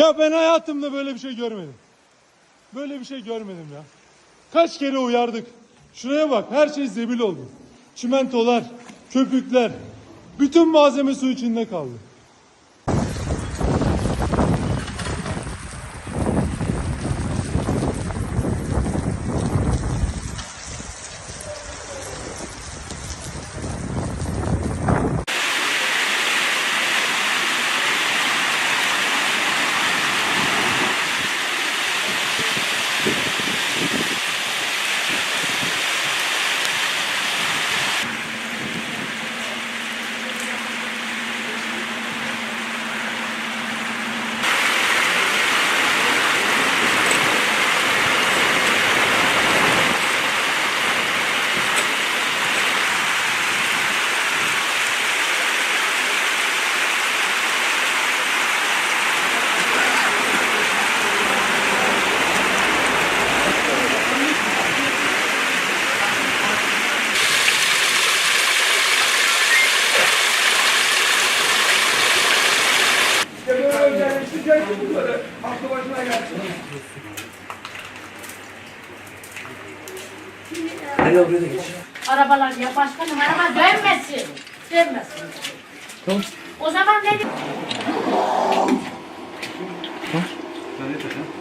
Ya ben hayatımda böyle bir şey görmedim. Böyle bir şey görmedim ya. Kaç kere uyardık. Şuraya bak her şey zebil oldu. Çimentolar, köpükler, bütün malzeme su içinde kaldı. Özelleştireceksin bunları. Aklı başına gelsin. Arabalar ya başkanım araba dönmesin. Dönmesin. Tamam. O zaman ne Sen ne taşın?